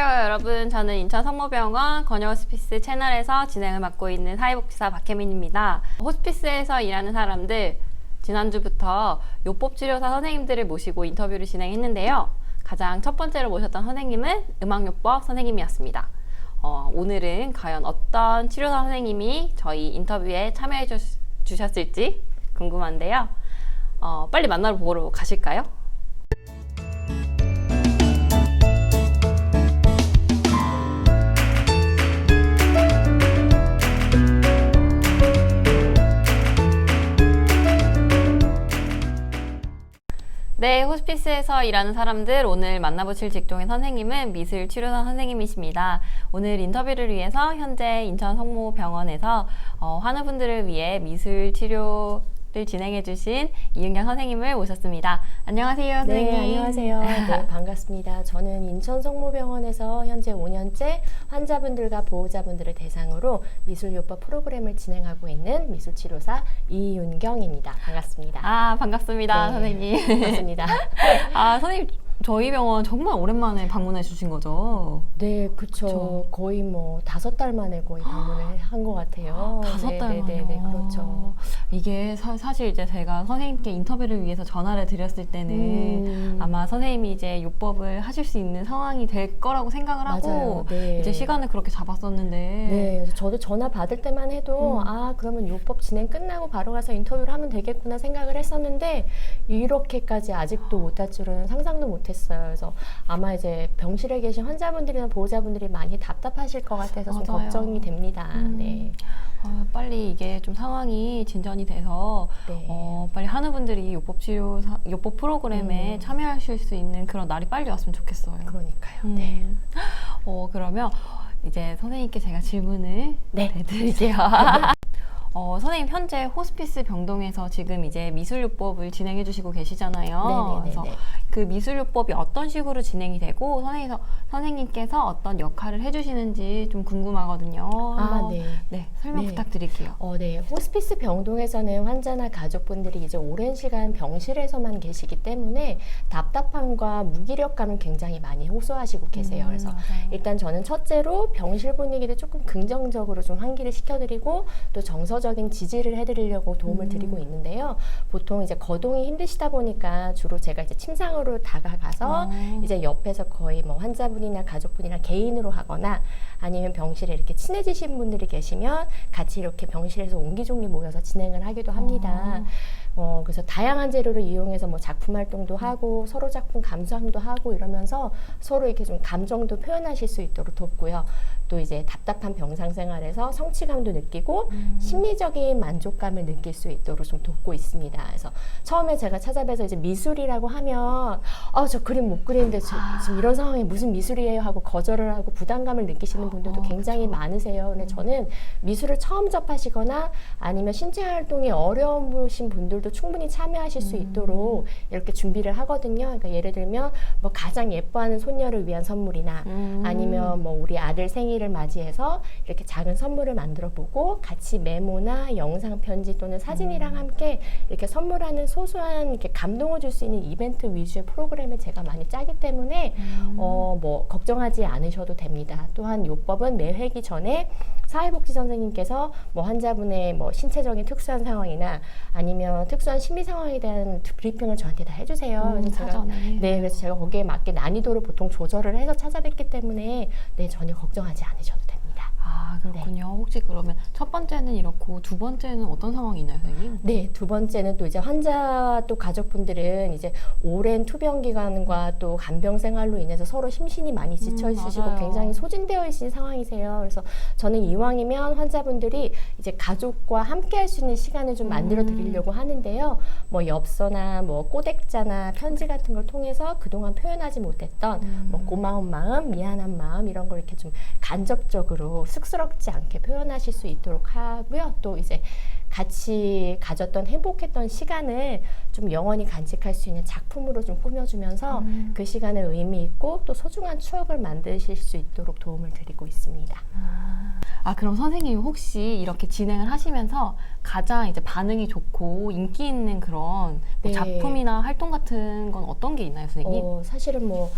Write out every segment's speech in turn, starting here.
안녕하세요, 여러분. 저는 인천 성모병원 건여 호스피스 채널에서 진행을 맡고 있는 사회복지사 박혜민입니다. 호스피스에서 일하는 사람들 지난주부터 요법치료사 선생님들을 모시고 인터뷰를 진행했는데요. 가장 첫 번째로 모셨던 선생님은 음악요법 선생님이었습니다. 어, 오늘은 과연 어떤 치료사 선생님이 저희 인터뷰에 참여해 주, 주셨을지 궁금한데요. 어, 빨리 만나러 보러 가실까요? 호스피스에서 일하는 사람들 오늘 만나보실 직종의 선생님은 미술 치료사 선생님이십니다. 오늘 인터뷰를 위해서 현재 인천 성모병원에서 어, 환우분들을 위해 미술 치료 를 진행해 주신 이은경 선생님을 모셨습니다. 안녕하세요, 선생님. 네, 안녕하세요. 네, 반갑습니다. 저는 인천 성모병원에서 현재 5년째 환자분들과 보호자분들을 대상으로 미술요법 프로그램을 진행하고 있는 미술치료사 이윤경입니다. 반갑습니다. 아, 반갑습니다, 네. 선생님. 반갑습니다. 아, 선생님, 저희 병원 정말 오랜만에 방문해 주신 거죠? 네. 그쵸. 거의 뭐 다섯 달 만에 거의 방문을 한 것 같아요. 다섯 네, 달 네. 네, 네, 그렇죠. 이게 사, 실 이제 제가 선생님께 인터뷰를 위해서 전화를 드렸을 때는 음. 아마 선생님이 이제 요법을 하실 수 있는 상황이 될 거라고 생각을 하고. 네. 이제 시간을 그렇게 잡았었는데 네, 저도 전화 받을 때만 해도 음. 아 그러면 요법 진행 끝나고 바로 가서 인터뷰를 하면 되겠구나 생각을 했었는데 이렇게까지 아직도 못할 줄은 상상도 못 했어요. 그래서 아마 이제 병실에 계신 환자분들이나 보호자분들이 많이 답답하실 것 같아서 좀 맞아요. 걱정이 됩니다. 음. 네, 아, 빨리 이게 좀 상황이 진전이 돼서 네. 어, 빨리 하는 요법 치료 사- 요법 프로그램에 음. 참여하실 수 있는 그런 날이 빨리 왔으면 좋겠어요. 그러니까요. 음. 네. 어, 그러면 이제 선생님께 제가 질문을 네. 드릴게요. 어, 선생님 현재 호스피스 병동에서 지금 이제 미술요법을 진행해 주시고 계시잖아요. 네네네네. 그래서 그 미술요법이 어떤 식으로 진행이 되고 선생님, 선생님께서 어떤 역할을 해주시는지 좀 궁금하거든요. 아, 한번, 네. 네, 설명 네. 부탁드릴게요. 어, 네. 호스피스 병동에서는 환자나 가족분들이 이제 오랜 시간 병실에서만 계시기 때문에 답답함과 무기력감을 굉장히 많이 호소하시고 계세요. 음, 그래서 맞아요. 일단 저는 첫째로 병실 분위기를 조금 긍정적으로 좀 환기를 시켜드리고 또 정서적인 지지를 해드리려고 도움을 음. 드리고 있는데요. 보통 이제 거동이 힘드시다 보니까 주로 제가 이제 침상 으로 다가가서 어. 이제 옆에서 거의 뭐 환자분이나 가족분이랑 개인으로 하거나 아니면 병실에 이렇게 친해지신 분들이 계시면 같이 이렇게 병실에서 옹기종기 모여서 진행을 하기도 합니다. 어, 그래서 다양한 재료를 이용해서 뭐 작품 활동도 하고 서로 작품 감상도 하고 이러면서 서로 이렇게 좀 감정도 표현하실 수 있도록 돕고요. 또 이제 답답한 병상 생활에서 성취감도 느끼고 음. 심리적인 만족감을 느낄 수 있도록 좀 돕고 있습니다. 그래서 처음에 제가 찾아뵈서 이제 미술이라고 하면 아, 저 그림 못 그리는데 저, 아. 지금 이런 상황에 무슨 미술이에요 하고 거절을 하고 부담감을 느끼시는 분들도 어, 굉장히 그쵸. 많으세요. 근데 저는 미술을 처음 접하시거나 아니면 신체 활동이 어려우신 분들도 충분히 참여하실 수 음. 있도록 이렇게 준비를 하거든요. 그러니까 예를 들면 뭐 가장 예뻐하는 손녀를 위한 선물이나 음. 아니면 뭐 우리 아들 생일 을 맞이해서 이렇게 작은 선물을 만들어 보고 같이 메모나 영상 편지 또는 사진이랑 음. 함께 이렇게 선물하는 소소한 이렇게 감동을 줄 수 있는 이벤트 위주의 프로그램을 제가 많이 짜기 때문에 음. 어뭐 걱정하지 않으셔도 됩니다. 또한 요법은 매 회기 전에 사회복지 선생님께서 뭐 환자분의 뭐 신체적인 특수한 상황이나 아니면 특수한 심리 상황에 대한 브리핑을 저한테 다 해주세요. 음, 그래서 제가 사전에. 네, 그래서 제가 거기에 맞게 난이도를 보통 조절을 해서 찾아뵙기 때문에 네, 전혀 걱정하지 않으셔도. 아, 그렇군요. 혹시 그러면 첫 번째는 이렇고 두 번째는 어떤 상황이 있나요, 선생님? 네, 두 번째는 또 이제 환자 또 가족분들은 이제 오랜 투병 기간과 또 간병 생활로 인해서 서로 심신이 많이 지쳐 음, 있으시고 맞아요. 굉장히 소진되어 있는 상황이세요. 그래서 저는 이왕이면 환자분들이 이제 가족과 함께 할 수 있는 시간을 좀 만들어 음. 드리려고 하는데요. 뭐 엽서나 뭐 꼬댁자나 편지 같은 걸 통해서 그동안 표현하지 못했던 음. 뭐 고마운 마음, 미안한 마음 이런 걸 이렇게 좀 간접적으로 쑥스럽지 않게 표현하실 수 있도록 하고요. 또 이제 같이 가졌던 행복했던 시간을 좀 영원히 간직할 수 있는 작품으로 좀 꾸며주면서 음. 그 시간을 의미 있고 또 소중한 추억을 만드실 수 있도록 도움을 드리고 있습니다. 아, 그럼 선생님 혹시 이렇게 진행을 하시면서 가장 이제 반응이 좋고 인기 있는 그런 뭐 네. 작품이나 활동 같은 건 어떤 게 있나요, 선생님? 어, 사실은 뭐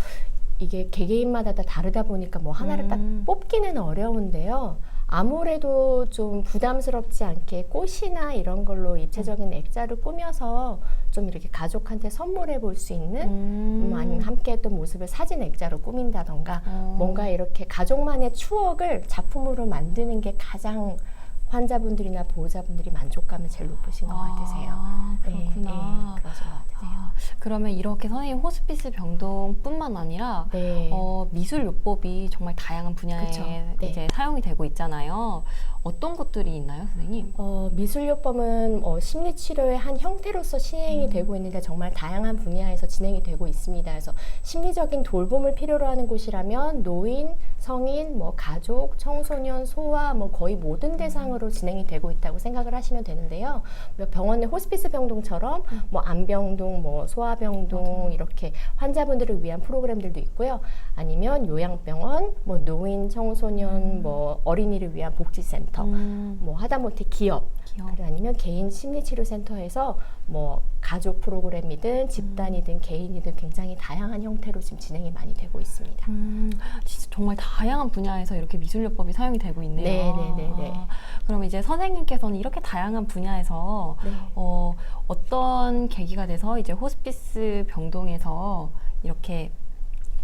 이게 개개인마다 다 다르다 보니까 뭐 하나를 음. 딱 뽑기는 어려운데요. 아무래도 좀 부담스럽지 않게 꽃이나 이런 걸로 입체적인 액자를 꾸며서 좀 이렇게 가족한테 선물해 볼 수 있는 음, 아니면 함께 했던 모습을 사진 액자로 꾸민다던가 어. 뭔가 이렇게 가족만의 추억을 작품으로 만드는 게 가장 환자분들이나 보호자분들이 만족감을 제일 높으신 것 같으세요. 아, 네, 그렇구나. 네, 그러신 것 같으세요. 아, 그러면 이렇게 선생님 호스피스 병동뿐만 아니라 네. 어, 미술 요법이 정말 다양한 분야에 그쵸. 네. 이제 사용이 되고 있잖아요. 어떤 것들이 있나요, 선생님? 어, 미술요법은 어, 심리치료의 한 형태로서 시행이 음. 되고 있는데 정말 다양한 분야에서 진행이 되고 있습니다. 그래서 심리적인 돌봄을 필요로 하는 곳이라면 노인, 성인, 뭐 가족, 청소년, 소아 뭐 거의 모든 대상으로 진행이 되고 있다고 생각을 하시면 되는데요. 뭐 병원 내 호스피스 병동처럼 뭐 안병동, 뭐 소아병동 이렇게 환자분들을 위한 프로그램들도 있고요. 아니면 요양병원, 뭐 노인, 청소년, 뭐 어린이를 위한 복지센터 음, 뭐 하다못해 기업 그리고 아니면 개인 심리치료센터에서 뭐 가족 프로그램이든 집단이든 개인이든 굉장히 다양한 형태로 지금 진행이 많이 되고 있습니다. 음, 진짜 정말 다양한 분야에서 이렇게 미술 요법이 사용이 되고 있네요. 네, 네, 네, 네. 아, 그럼 이제 선생님께서는 이렇게 다양한 분야에서 네. 어, 어떤 계기가 돼서 이제 호스피스 병동에서 이렇게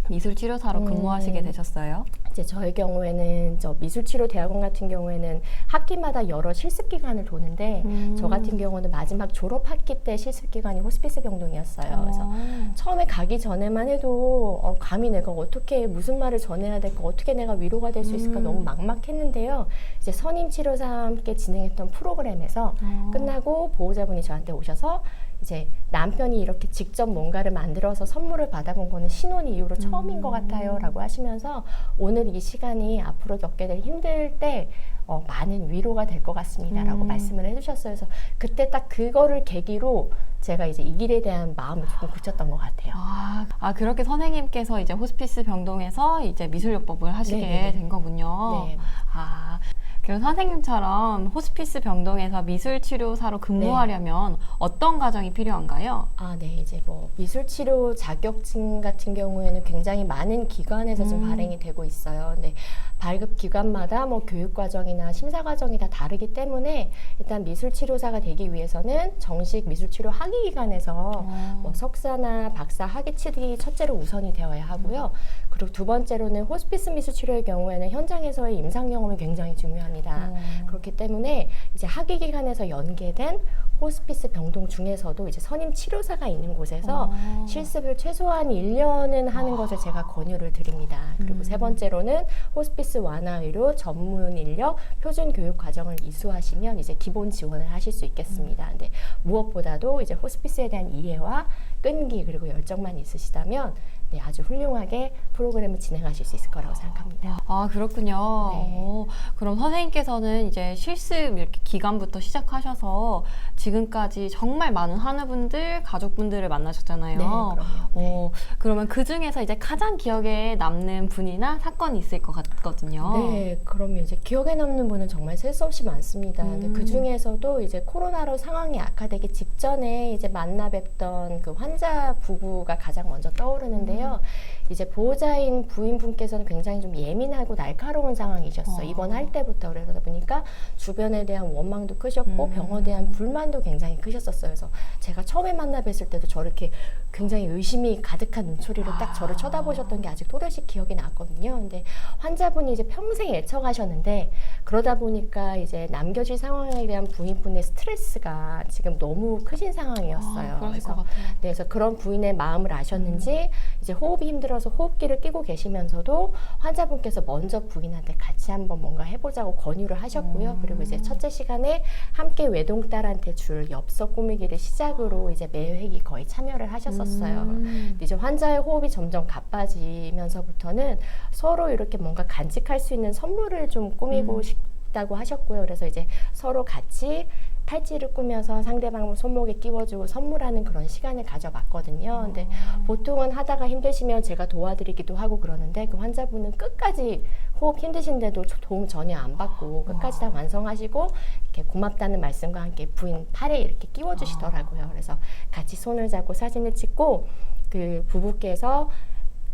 미술 치료사로 음. 근무하시게 되셨어요? 이제 저의 경우에는 저 미술치료대학원 같은 경우에는 학기마다 여러 실습 기간을 도는데 음. 저 같은 경우는 마지막 졸업 학기 때 실습 기간이 호스피스 병동이었어요. 그래서 어. 처음에 가기 전에만 해도 어, 감히 내가 어떻게 무슨 말을 전해야 될까 어떻게 내가 위로가 될 수 있을까 음. 너무 막막했는데요. 이제 선임 치료사와 함께 진행했던 프로그램에서 어. 끝나고 보호자분이 저한테 오셔서 이제 남편이 이렇게 직접 뭔가를 만들어서 선물을 받아본 거는 신혼 이후로 처음인 것 같아요 라고 하시면서 오늘 이 시간이 앞으로 겪게 될 힘들 때 어, 많은 위로가 될 것 같습니다 라고 음. 말씀을 해주셨어요. 그래서 그때 딱 그거를 계기로 제가 이제 이 길에 대한 마음을 조금 굳혔던 것 같아요. 아, 아, 그렇게 선생님께서 이제 호스피스 병동에서 이제 미술요법을 하시게 네네네. 된 거군요. 네. 아, 그럼 선생님처럼 호스피스 병동에서 미술 치료사로 근무하려면 어떤 과정이 필요한가요? 아, 네. 이제 뭐 미술치료 자격증 같은 경우에는 굉장히 많은 기관에서 지금 음. 발행이 되고 있어요. 근데 발급 기관마다 뭐 교육 과정이나 심사 과정이 다 다르기 때문에 일단 미술 치료사가 되기 위해서는 정식 미술 치료 학위 기관에서 어. 뭐 석사나 박사 학위 취득이 첫째로 우선이 되어야 하고요. 그리고 두 번째로는 호스피스 미술 치료의 경우에는 현장에서의 임상 경험이 굉장히 중요합니다. 어. 그렇기 때문에 이제 학위 기관에서 연계된 호스피스 병동 중에서도 이제 선임 치료사가 있는 곳에서 어. 실습을 최소한 1년은 하는 것을 제가 권유를 드립니다. 그리고 음. 세 번째로는 호스피스 완화 의료 전문 인력 표준 교육 과정을 이수하시면 이제 기본 지원을 하실 수 있겠습니다. 근데 무엇보다도 이제 호스피스에 대한 이해와 끈기 그리고 열정만 있으시다면 네, 아주 훌륭하게 프로그램을 진행하실 수 있을 거라고 생각합니다. 아, 그렇군요. 네. 어, 그럼 선생님께서는 이제 실습 이렇게 기간부터 시작하셔서 지금까지 정말 많은 한우분들, 가족분들을 만나셨잖아요. 네, 그럼요. 네. 어, 그러면 그 중에서 이제 가장 기억에 남는 분이나 사건이 있을 것 같거든요. 네, 그럼요. 이제 기억에 남는 분은 정말 셀 수 없이 많습니다. 근데 음. 그 중에서도 이제 코로나로 상황이 악화되기 직전에 이제 만나 뵙던 그 환자 부부가 가장 먼저 떠오르는데 요. 음. 이제 보호자인 부인분께서는 굉장히 좀 예민하고 날카로운 상황이셨어요. 어. 입원할 때부터 그러다 보니까 주변에 대한 원망도 크셨고 음. 병원에 대한 불만도 굉장히 크셨었어요. 그래서 제가 처음에 만나 뵀을 때도 저렇게 굉장히 의심이 가득한 눈초리로 딱 저를 아. 쳐다보셨던 게 아직 또렷이 기억이 났거든요. 근데 환자분이 이제 평생 애처가셨는데 그러다 보니까 이제 남겨질 상황에 대한 부인분의 스트레스가 지금 너무 크신 상황이었어요. 아, 그래서. 네, 그래서 그런 부인의 마음을 아셨는지 이제 호흡이 힘들어 서 호흡기를 끼고 계시면서도 환자분께서 먼저 부인한테 같이 한번 뭔가 해보자고 권유를 하셨고요. 음. 그리고 이제 첫째 시간에 함께 외동딸한테 줄 엽서 꾸미기를 시작으로 이제 매 회기 거의 참여를 하셨었어요. 음. 이제 환자의 호흡이 점점 가빠지면서부터는 서로 이렇게 뭔가 간직할 수 있는 선물을 좀 꾸미고 음. 싶다고 하셨고요. 그래서 이제 서로 같이 팔찌를 꾸며서 상대방 손목에 끼워주고 선물하는 그런 시간을 가져봤거든요. 근데 보통은 하다가 힘드시면 제가 도와드리기도 하고 그러는데 그 환자분은 끝까지 호흡 힘드신데도 저- 도움 전혀 안 받고 끝까지 다 완성하시고 이렇게 고맙다는 말씀과 함께 부인 팔에 이렇게 끼워주시더라고요. 그래서 같이 손을 잡고 사진을 찍고 그 부부께서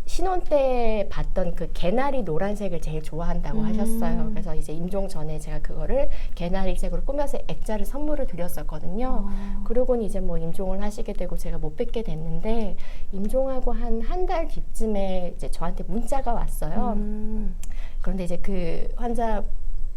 신혼 때 봤던 그 개나리 노란색을 제일 좋아한다고 음. 하셨어요. 그래서 이제 임종 전에 제가 그거를 개나리색으로 꾸며서 액자를 선물을 드렸었거든요. 어. 그러고는 이제 뭐 임종을 하시게 되고 제가 못 뵙게 됐는데 임종하고 한 한 달 뒤쯤에 이제 저한테 문자가 왔어요. 음. 그런데 이제 그 환자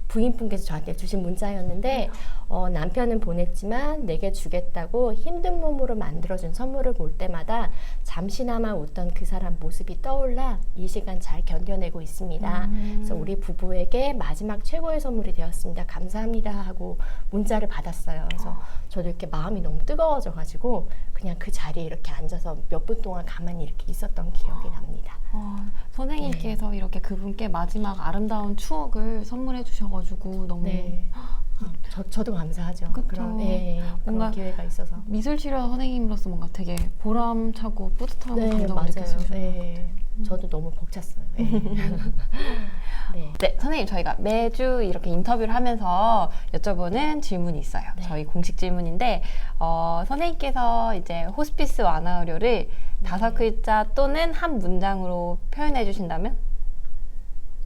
부인분께서 저한테 주신 문자였는데 어, 남편은 보냈지만 내게 주겠다고 힘든 몸으로 만들어준 선물을 볼 때마다 잠시나마 웃던 그 사람 모습이 떠올라 이 시간 잘 견뎌내고 있습니다. 음. 그래서 우리 부부에게 마지막 최고의 선물이 되었습니다. 감사합니다 하고 문자를 받았어요. 그래서 저도 이렇게 마음이 너무 뜨거워져 가지고 그냥 그 자리에 이렇게 앉아서 몇 분 동안 가만히 이렇게 있었던 기억이 납니다. 어, 선생님께서 이렇게 그분께 마지막 아름다운 추억을 선물해 주셔 가지고 너무 네. 저, 저도 감사하죠. 그쵸. 그런, 네, 그런 뭔가 기회가 있어서. 미술치료 선생님으로서 뭔가 되게 보람차고 뿌듯한 네, 감정을 맞아요. 느꼈어요. 네. 저도 너무 벅찼어요. 네. 네. 네, 선생님 저희가 매주 이렇게 인터뷰를 하면서 여쭤보는 질문이 있어요. 네. 저희 공식 질문인데 어, 선생님께서 이제 호스피스 완화 의료를 다섯 글자 또는 한 문장으로 표현해 주신다면?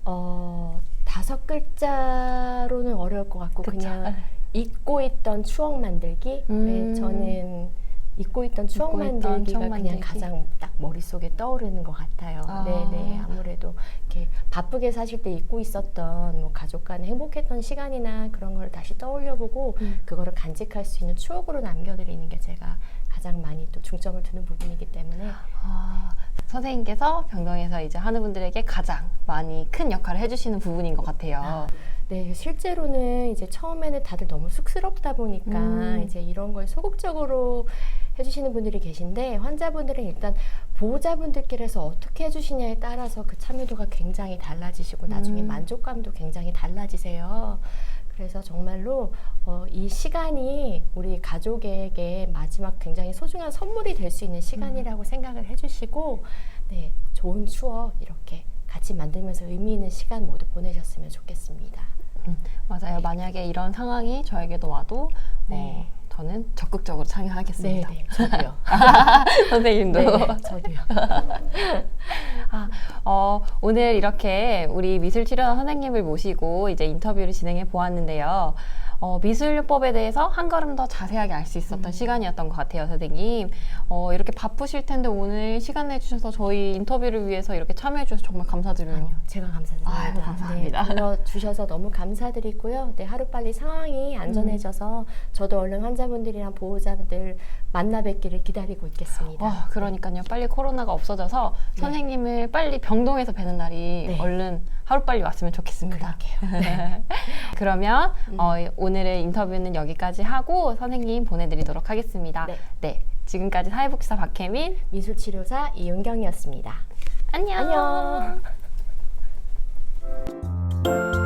어, 다섯 글자로는 어려울 것 같고 그쵸? 그냥 잊고 있던 추억 만들기. 음. 네, 저는 잊고 있던 추억 잊고 있던 만들기가 추억 그냥 만들기. 가장 딱 머릿속에 떠오르는 것 같아요. 아. 네, 네. 아무래도 이렇게 바쁘게 사실 때 잊고 있었던 뭐 가족 간에 행복했던 시간이나 그런 걸 다시 떠올려 보고 음. 그거를 간직할 수 있는 추억으로 남겨드리는 게 제가 가장 많이 또 중점을 두는 부분이기 때문에 아, 선생님께서 병동에서 이제 하는 분들에게 가장 많이 큰 역할을 해주시는 부분인 것 같아요. 네, 실제로는 이제 처음에는 다들 너무 쑥스럽다 보니까 음. 이제 이런 걸 소극적으로 해주시는 분들이 계신데 환자분들은 일단 보호자분들께서 어떻게 해주시냐에 따라서 그 참여도가 굉장히 달라지시고 나중에 음. 만족감도 굉장히 달라지세요. 그래서 정말로 어, 이 시간이 우리 가족에게 마지막 굉장히 소중한 선물이 될 수 있는 시간이라고 생각을 해주시고 네, 좋은 추억 이렇게 같이 만들면서 의미 있는 시간 모두 보내셨으면 좋겠습니다. 맞아요. 만약에 이런 상황이 저에게도 와도 네. 어, 저는 적극적으로 참여하겠습니다. 네, 저도요. 선생님도. 네, 저도요. 아, 어, 오늘 이렇게 우리 미술치료사 선생님을 모시고 이제 인터뷰를 진행해 보았는데요. 어, 미술요법에 대해서 한 걸음 더 자세하게 알 수 있었던 음. 시간이었던 것 같아요, 선생님. 어, 이렇게 바쁘실 텐데 오늘 시간 내주셔서 저희 인터뷰를 위해서 이렇게 참여해 주셔서 정말 감사드려요. 아니요, 제가 감사드립니다. 아이고, 감사합니다. 네, 불러주셔서 너무 감사드리고요. 네, 하루빨리 상황이 안전해져서 저도 얼른 환자분들이랑 보호자분들 만나 뵙기를 기다리고 있겠습니다. 와, 그러니까요. 빨리 코로나가 없어져서 네. 선생님을 빨리 병동에서 뵈는 날이 네. 얼른 하루빨리 왔으면 좋겠습니다. 네. 그러면 음. 어, 오늘의 인터뷰는 여기까지 하고 선생님 보내드리도록 하겠습니다. 네. 네. 지금까지 사회복지사 박혜민, 미술치료사 이윤경이었습니다. 안녕. 안녕.